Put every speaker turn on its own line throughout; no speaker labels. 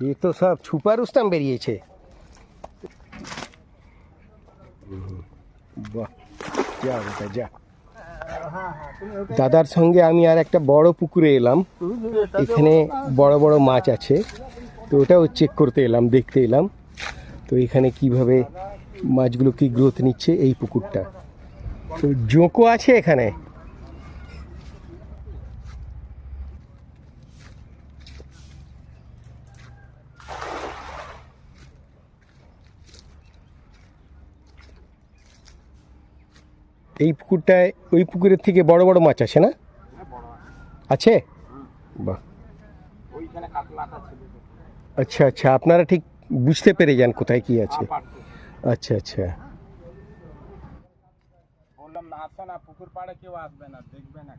এ তো সব ছুপা রুস্তাম বেরিয়েছে বাহ যা বেটা যা দাদার সঙ্গে আমি আর একটা বড় পুকুরে এলাম এখানে বড় বড় মাছ আছে তো ওটাও চেক করতে এলাম দেখতে এলাম তো এখানে কীভাবে মাছগুলো কি গ্রোথ নিচ্ছে এই পুকুরটা তো জোঁকো আছে এখানে এই পুকুরটায়, ওই পুকুরের থেকে বড় বড় মাছ আছে না? আছে? আচ্ছা আচ্ছা আপনারা ঠিক বুঝতে পেরে যান কোথায় কি আছে। আচ্ছা আচ্ছা।
বললাম, না পুকুর পাড়ে কেউ আসবে না, দেখবে না।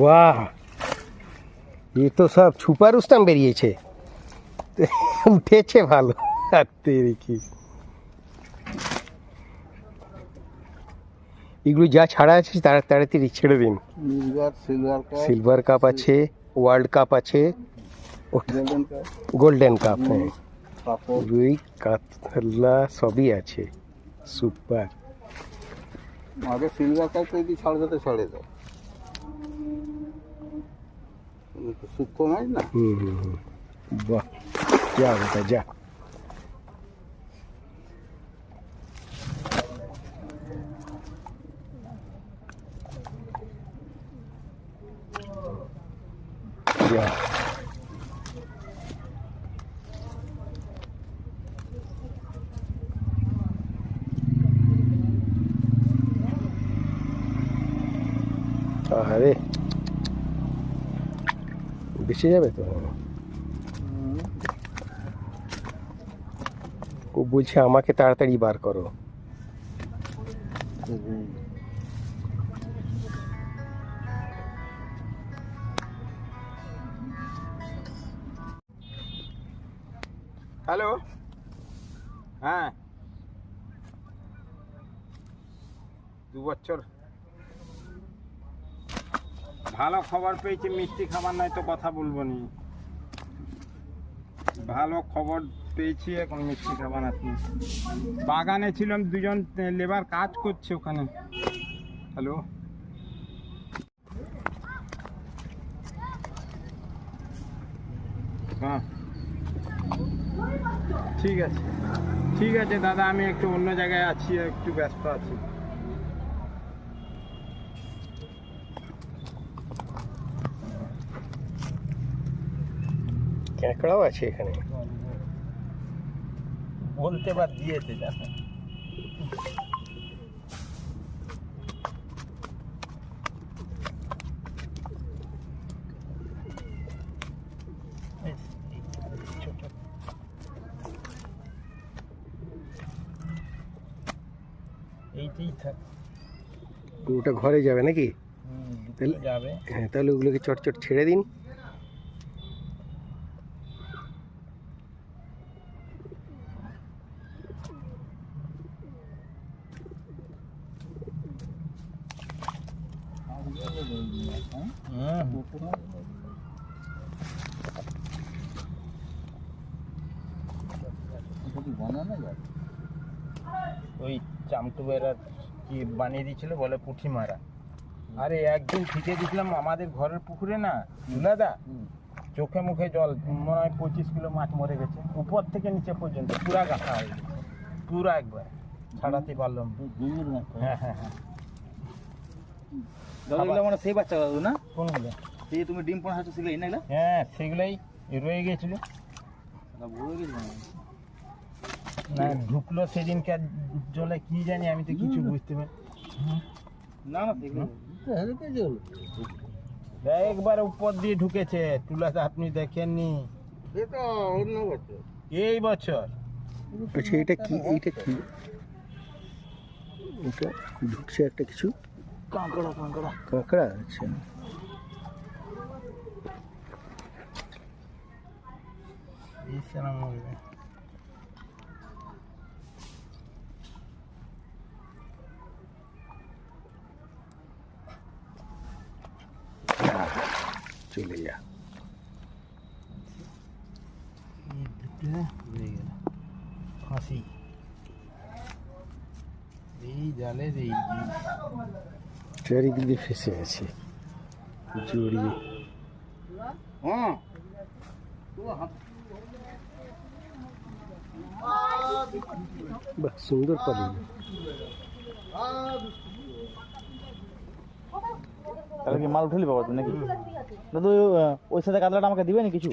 বাহ। এ তো সব ছুপা রুস্তাম বেরিয়েছে। উঠেছে ভালো। আর কি। এগুলো যা ছাড়া আছে তারা তাড়াতাড়ি ছেড়ে দিন।
সিলভার কাপ
আছে ওয়ার্ল্ড কাপ আছে।
গোল্ডেন কাপ
কাপ হ্যাঁ। রুই কাতলা সবই আছে। সুপার
আগে সিলভার কাপ যদি ছাড় দিতে ছাড়ে দাও। তো সূক্ষ্ম মাছ না?
বাহ, যা বেটা, যা। যা। আরে। বেঁচে যাবে তো? ও বলছে আমাকে তাড়াতাড়ি বার করো।
হ্যালো? হ্যাঁ। দু বছর ভালো খবর পেয়েছি, মিষ্টি খাবার নাই তো কথা বলব নি। ভালো খবর পেয়েছি, এখন মিষ্টি খাবার আপনি। বাগানে ছিলাম, দুজন লেবার কাজ করছে ওখানে। হ্যালো? হ্যাঁ। ঠিক আছে। ঠিক আছে দাদা, আমি একটু অন্য জায়গায় আছি, একটু ব্যস্ত আছি।
ক্যাঁকড়াও আছে এখানে।
বলতে বা দিয়েছে দেখো। এইটাই থাক।
ওটা ঘরে যাবে নাকি? তাহলে-
যাবে।
হ্যাঁ তাহলে ওগুলোকে চট চট ছেড়ে দিন।
ওই চামটু বেড়া কি বানিয়ে দিয়েছিল বলে পুঁটি মারা। আরে একদিন ঠিকে দিয়েছিলাম আমাদের ঘরের পুকুরে না দুলাদা চোখে মুখে জল মনে হয় পঁচিশ কিলো মাছ মরে গেছে। উপর থেকে নিচে পর্যন্ত পুরা গাথা হয়ে গেছে। পুরা একবার ছাড়াতে পারলাম হ্যাঁ হ্যাঁ হ্যাঁ।
দাদা মানে সেই বাচ্চা দাদু না?
কোনগুলো
তুমি ডিম সেগুলো না
হ্যাঁ সেগুলাই রয়ে
গেছে মনে।
না ঢুকলো সেদিনকে আর জলে কি জানি আমি তো কিছু বুঝতে পারি
না না
একবার উপর দিয়ে ঢুকেছে তুলাতে আপনি দেখেননি।
অন্য
এই বছর।
আচ্ছা এটা কি এইটা কি? এটা ঢুকছে একটা কিছু?
कांकड़ा कांकड़ा।
कांकड़ा अच्छा।
इससे नाम हो
गया। चले
जा फांसी जाले देगी ফাঁসি এই জালে
ফেসে আছে জড়িয়ে
হ্যাঁ।
বাহ সুন্দর পালিয়ে
তাহলে কি মাল উঠেলি বাবা তুমি নাকি? দাদু ওই সাথে কাতলাটা আমাকে দিবে না কিছু?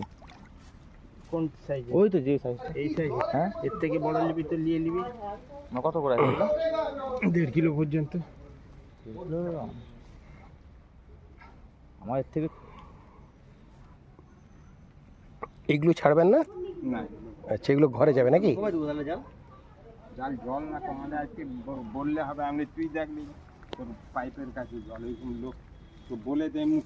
কোন সাইজ
ওই তো যে সাইজ
এই সাইজ
হ্যাঁ?
এর থেকে বড় নিবি তো নিয়ে নিবি।
না কত করে আছে?
দেড় কিলো পর্যন্ত।
এগুলো আমার এর থেকে
এগুলো ছাড়বেন না?
না।
আচ্ছা এগুলো ঘরে যাবে নাকি?
জাল জল না কমালে আজকে বললে হবে আমি তুই দেখবি। তোর পাইপের কাছে জল ওইরকম লোক তো বলে দে মুখ।